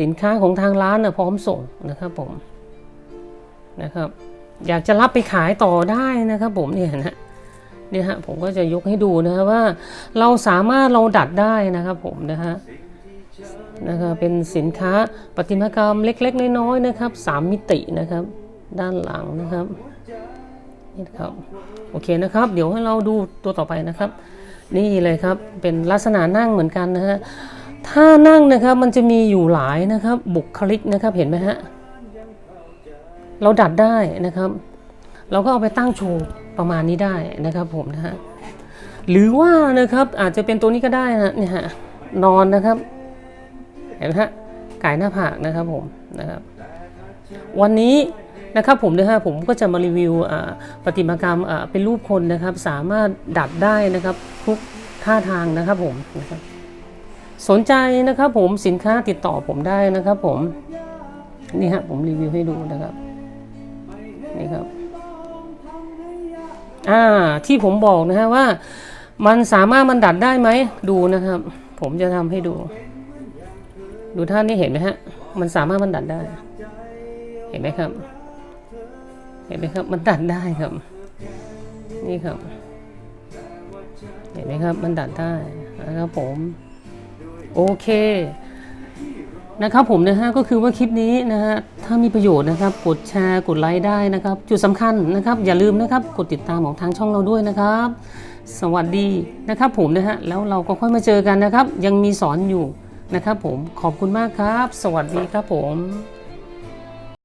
สินค้าของทางร้านนะพร้อมส่งนะครับผมนะครับ อยากจะรับไปขายต่อได้นะครับ ผมเนี่ยนะเนี่ยฮะผมก็จะยกให้ดูนะฮะว่า เราสามารถเราดัดได้นะครับผมนะฮะนะครับเป็นสินค้าประติมากรรมเล็ก ๆ น้อยๆนะครับสามมิตินะครับ ด้านหลังนะครับนี่ครับโอเคนะครับ เดี๋ยวให้เราดูตัวต่อไปนะครับ นี่เลยครับเป็นลักษณะนั่งเหมือนกันนะฮะ ถ้านั่งนะครับมันจะมีอยู่หลายนะครับ บุคลิกนะครับเห็นไหมฮะเราดัดได้นะครับ เราก็เอาไปตั้งโชว์ประมาณนี้ได้นะครับผมนะฮะหรือว่านะครับอาจจะเป็นตัวนี้ก็ได้นะเนี่ยฮะนอนนะครับ เห็นไหมฮะไก่หน้าผากนะครับผมนะครับ วันนี้นะครับผมนะฮะผมก็จะมารีวิวอ่าประติมากรรมอ่าเป็นรูปคนนะครับ สามารถดัดได้นะครับ ทุกท่าทางนะครับผมนะครับ สนใจนะครับผมสินค้าติดต่อผมได้นะครับผมนี่ฮะผมรีวิวให้ดูนะครับนี่ครับอ่าที่ผมบอกนะฮะว่า มันสามารถมันดัดได้ไหมดูนะครับ ผมจะทำให้ดู ดูท่านนี่เห็นไหมฮะมันสามารถมันดัดได้ เห็นไหมครับ เห็นไหมครับ มันดัดได้ครับ นี่ครับ เห็นไหมครับ มันดัดได้นะครับผม โอเคนะครับผมนะฮะก็คือว่าคลิปนี้นะฮะถ้ามีประโยชน์นะครับ กดแชร์กดไลค์ได้นะครับ จุดสำคัญนะครับ อย่าลืมนะครับกดติดตามของทางช่องเราด้วยนะครับ สวัสดีนะครับผมนะฮะแล้วเราก็ค่อยมาเจอกันนะครับ ยังมีสอนอยู่นะครับผมขอบคุณมากครับ สวัสดีครับผม